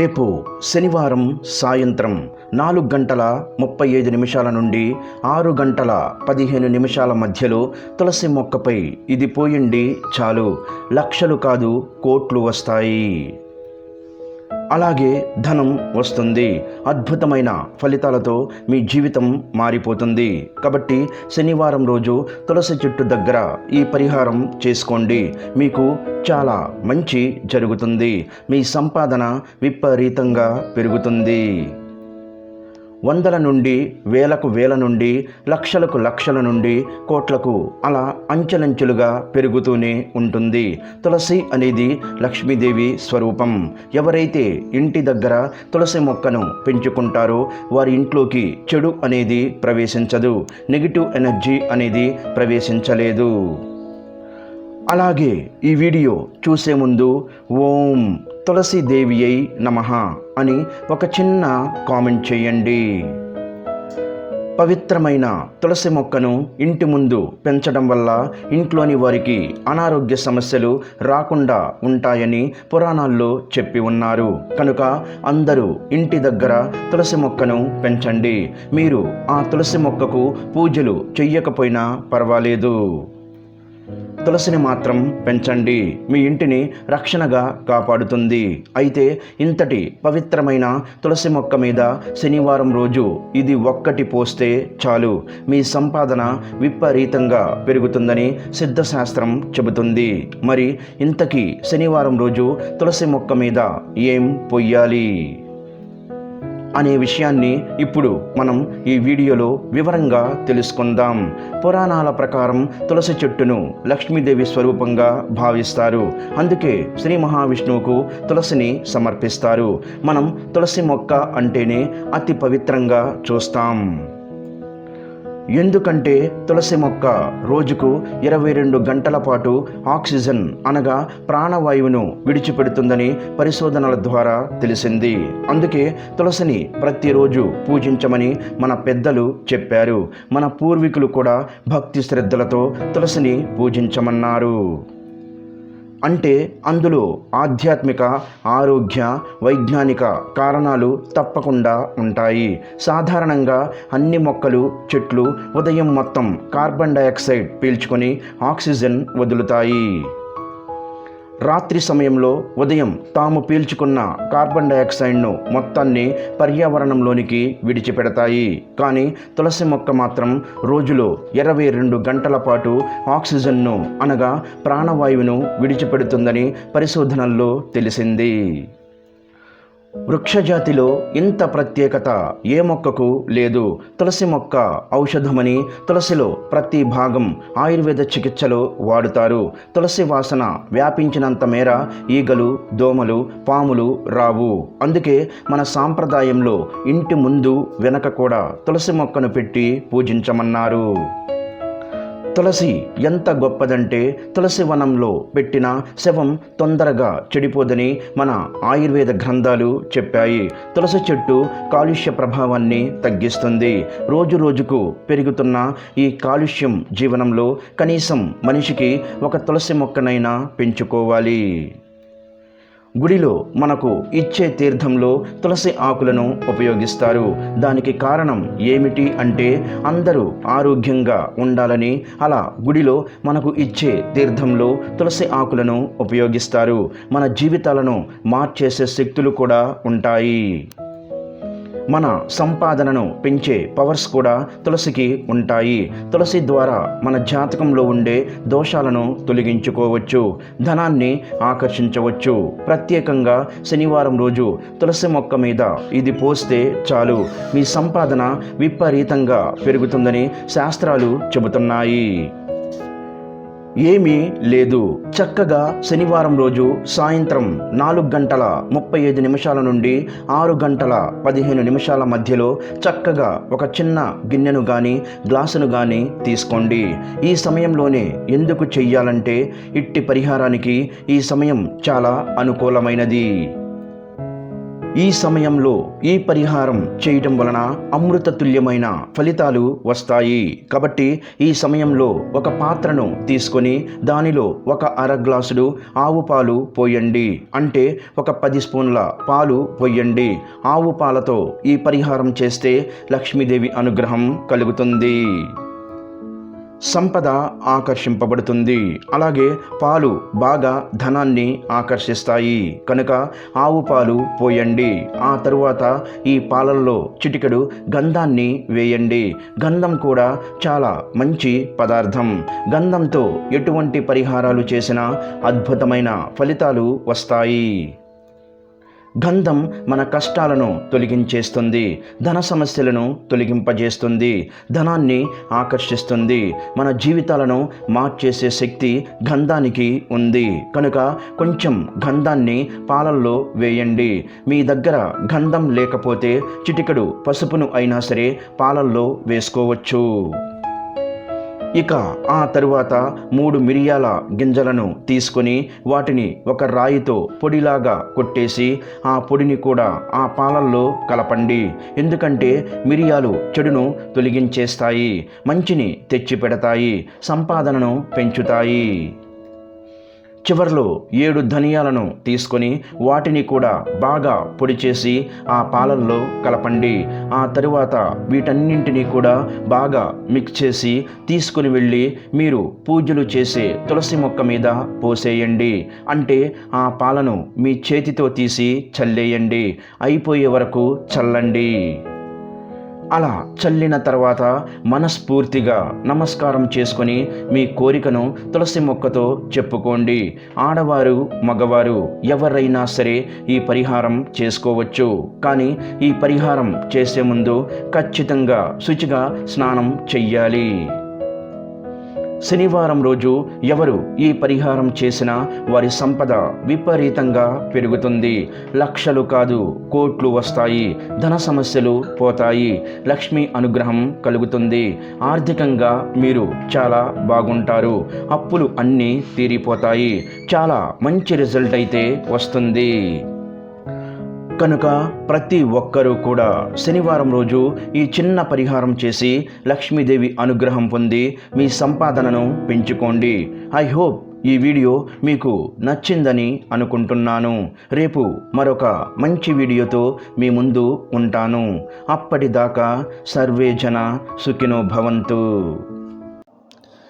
రేపు శనివారం సాయంత్రం నాలుగు గంటల ముప్పై ఐదు నిమిషాల నుండి ఆరు గంటల పదిహేను నిమిషాల మధ్యలో తులసి మొక్కపై ఇది పోయండి చాలు. లక్షలు కాదు కోట్లు వస్తాయి. అలాగే ధనం వస్తుంది. అద్భుతమైన ఫలితాలతో మీ జీవితం మారిపోతుంది. కాబట్టి శనివారం రోజు తులసి చెట్టు దగ్గర ఈ పరిహారం చేసుకోండి. మీకు చాలా మంచి జరుగుతుంది. మీ సంపాదన విపరీతంగా పెరుగుతుంది. వందల నుండి వేలకు వేల నుండి లక్షలకు లక్షల నుండి కోట్లకు అలా అంచెలంచెలుగా పెరుగుతూనే ఉంటుంది. తులసి అనేది లక్ష్మీదేవి స్వరూపం. ఎవరైతే ఇంటి దగ్గర తులసి మొక్కను పెంచుకుంటారో వారి ఇంట్లోకి చెడు అనేది ప్రవేశించదు. నెగిటివ్ ఎనర్జీ అనేది ప్రవేశించలేదు. అలాగే ఈ వీడియో చూసే ముందు ఓం తులసిదేవి అయి నమ. అని ఒక చిన్న కామెంట్ చేయండి. పవిత్రమైన తులసి మొక్కను ఇంటి ముందు పెంచడం వల్ల ఇంట్లోని వారికి అనారోగ్య సమస్యలు రాకుండా ఉంటాయని పురాణాల్లో చెప్పి ఉన్నారు. కనుక అందరూ ఇంటి దగ్గర తులసి మొక్కను పెంచండి. మీరు ఆ తులసి మొక్కకు పూజలు చెయ్యకపోయినా పర్వాలేదు. తులసిని మాత్రం పెంచండి. మీ ఇంటిని రక్షణగా కాపాడుతుంది. అయితే ఇంతటి పవిత్రమైన తులసి మొక్క మీద శనివారం రోజు ఇది ఒక్కటి పోస్తే చాలు. మీ సంపాదన విపరీతంగా పెరుగుతుందని సిద్ధశాస్త్రం చెబుతుంది. మరి ఇంతకీ శనివారం రోజు తులసి మొక్క మీద ఏం పొయ్యాలి? అనే విషయాన్ని ఇప్పుడు మనం ఈ వీడియోలో వివరంగా తెలుసుకుందాం. పురాణాల ప్రకారం తులసి చెట్టును లక్ష్మీదేవి స్వరూపంగా భావిస్తారు. అందుకే శ్రీ మహావిష్ణువుకు తులసిని సమర్పిస్తారు. మనం తులసి మొక్క అంటేనే అతి పవిత్రంగా చూస్తాం. ఎందుకంటే తులసి మొక్క రోజుకు ఇరవై రెండు గంటల పాటు ఆక్సిజన్ అనగా ప్రాణవాయువును విడిచిపెడుతుందని పరిశోధనల ద్వారా తెలిసింది. అందుకే తులసిని ప్రతిరోజు పూజించమని మన పెద్దలు చెప్పారు. మన పూర్వీకులు కూడా భక్తి శ్రద్ధలతో తులసిని పూజించమన్నారు. అంటే అందులో ఆధ్యాత్మిక ఆరోగ్య వైజ్ఞానిక కారణాలు తప్పకుండా ఉంటాయి. సాధారణంగా అన్ని మొక్కలు చెట్లు ఉదయం మొత్తం కార్బన్ డయాక్సైడ్ పీల్చుకొని ఆక్సిజన్ వదులుతాయి. రాత్రి సమయంలో ఉదయం తాము పీల్చుకున్న కార్బన్ డయాక్సైడ్ను మొత్తాన్ని పర్యావరణంలోనికి విడిచిపెడతాయి. కానీ తులసి మొక్క మాత్రం రోజులో ఇరవై రెండు గంటల పాటు ఆక్సిజన్ను అనగా ప్రాణవాయువును విడిచిపెడుతుందని పరిశోధనల్లో తెలిసింది. వృక్షజాతిలో ఇంత ప్రత్యేకత ఏ మొక్కకు లేదు. తులసి మొక్క ఔషధమని తులసిలో ప్రతి భాగం ఆయుర్వేద చికిత్సలో వాడుతారు. తులసి వాసన వ్యాపించినంత మేర ఈగలు దోమలు పాములు రావు. అందుకే మన సాంప్రదాయంలో ఇంటి ముందు వెనక కూడా తులసి మొక్కను పెట్టి పూజించమన్నారు. తులసి ఎంత గొప్పదంటే తులసి వనంలో పెట్టిన శవం తొందరగా చెడిపోదని మన ఆయుర్వేద గ్రంథాలు చెప్పాయి. తులసి చెట్టు కాలుష్య ప్రభావాన్ని తగ్గిస్తుంది. రోజు రోజుకు పెరుగుతున్న ఈ కాలుష్యం జీవనంలో కనీసం మనిషికి ఒక తులసి మొక్కనైనా పెంచుకోవాలి. గుడిలో మనకు ఇచ్చే తీర్థంలో తులసి ఆకులను ఉపయోగిస్తారు. దానికి కారణం ఏమిటి అంటే అందరూ ఆరోగ్యంగా ఉండాలని అలా గుడిలో మనకు ఇచ్చే తీర్థంలో తులసి ఆకులను ఉపయోగిస్తారు. మన జీవితాలను మార్చేసే శక్తులు కూడా ఉంటాయి. మన సంపాదనను పెంచే పవర్స్ కూడా తులసికి ఉంటాయి. తులసి ద్వారా మన జాతకంలో ఉండే దోషాలను తొలగించుకోవచ్చు. ధనాన్ని ఆకర్షించవచ్చు. ప్రత్యేకంగా శనివారం రోజు తులసి మొక్క మీద ఇది పోస్తే చాలు. మీ సంపాదన విపరీతంగా పెరుగుతుందని శాస్త్రాలు చెబుతున్నాయి. ఏమీ లేదు. చక్కగా శనివారం రోజు సాయంత్రం నాలుగు గంటల ముప్పై ఐదు నిమిషాల నుండి ఆరు గంటల పదిహేను నిమిషాల మధ్యలో చక్కగా ఒక చిన్న గిన్నెను కానీ గ్లాసును కానీ తీసుకోండి. ఈ సమయంలోనే ఎందుకు చెయ్యాలంటే ఇట్టి పరిహారానికి ఈ సమయం చాలా అనుకూలమైనది. ఈ సమయంలో ఈ పరిహారం చేయటం వలన అమృత తుల్యమైన ఫలితాలు వస్తాయి. కాబట్టి ఈ సమయంలో ఒక పాత్రను తీసుకొని దానిలో ఒక అర గ్లాసుడు ఆవు పాలు పోయండి. అంటే ఒక పది స్పూన్ల పాలు పోయండి. ఆవు పాలతో ఈ పరిహారం చేస్తే లక్ష్మీదేవి అనుగ్రహం కలుగుతుంది. సంపద ఆకర్షింపబడుతుంది. అలాగే పాలు బాగా ధనాన్ని ఆకర్షిస్తాయి. కనుక ఆవు పాలు పోయండి. ఆ తరువాత ఈ పాలల్లో చిటికెడు గంధాన్ని వేయండి. గంధం కూడా చాలా మంచి పదార్థం. గంధంతో ఎటువంటి పరిహారాలు చేసినా అద్భుతమైన ఫలితాలు వస్తాయి. గంధం మన కష్టాలను తొలగించేస్తుంది ధన సమస్యలను తొలగింపజేస్తుంది ధనాన్ని ఆకర్షిస్తుంది మన జీవితాలను మార్చేసే శక్తి గంధానికి ఉంది. కనుక కొంచెం గంధాన్ని పాలల్లో వేయండి. మీ దగ్గర గంధం లేకపోతే చిటికెడు పసుపును అయినా సరే పాలల్లో వేసుకోవచ్చు. ఇక ఆ తరువాత మూడు మిరియాల గింజలను తీసుకొని వాటిని ఒక రాయితో పొడిలాగా కొట్టేసి ఆ పొడిని కూడా ఆ పాలల్లో కలపండి. ఎందుకంటే మిరియాలు చెడును తొలగించేస్తాయి మంచిని తెచ్చిపెడతాయి సంపాదనను పెంచుతాయి. చివర్లో ఏడు ధనియాలను తీసుకొని వాటిని కూడా బాగా పొడి చేసి ఆ పాలల్లో కలపండి. ఆ తరువాత వీటన్నింటినీ కూడా బాగా మిక్స్ చేసి తీసుకుని వెళ్ళి మీరు పూజలు చేసే తులసి మొక్క మీద పోసేయండి. అంటే ఆ పాలను మీ చేతితో తీసి చల్లేయండి. అయిపోయే వరకు చల్లండి. అలా చల్లిన తర్వాత మనస్ఫూర్తిగా నమస్కారం చేసుకొని మీ కోరికను తులసి మొక్కతో చెప్పుకోండి. ఆడవారు మగవారు ఎవరైనా సరే ఈ పరిహారం చేసుకోవచ్చు. కానీ ఈ పరిహారం చేసే ముందు ఖచ్చితంగా శుచిగా స్నానం చెయ్యాలి. శనివారం రోజు ఎవరు ఈ పరిహారం చేసినా వారి సంపద విపరీతంగా పెరుగుతుంది. లక్షలు కాదు కోట్లు వస్తాయి ధన సమస్యలు పోతాయి లక్ష్మి అనుగ్రహం కలుగుతుంది. ఆర్థికంగా మీరు చాలా బాగుంటారు అప్పులు అన్నీ తీరిపోతాయి చాలా మంచి రిజల్ట్ అయితే వస్తుంది. కనుక ప్రతి ఒక్కరూ కూడా శనివారం రోజు ఈ చిన్న పరిహారం చేసి లక్ష్మీదేవి అనుగ్రహం పొంది మీ సంపాదనను పెంచుకోండి. ఐ హోప్ ఈ వీడియో మీకు నచ్చిందని అనుకుంటున్నాను. రేపు మరొక మంచి వీడియోతో మీ ముందు ఉంటాను. అప్పటిదాకా సర్వే జన సుఖినో భవంతు.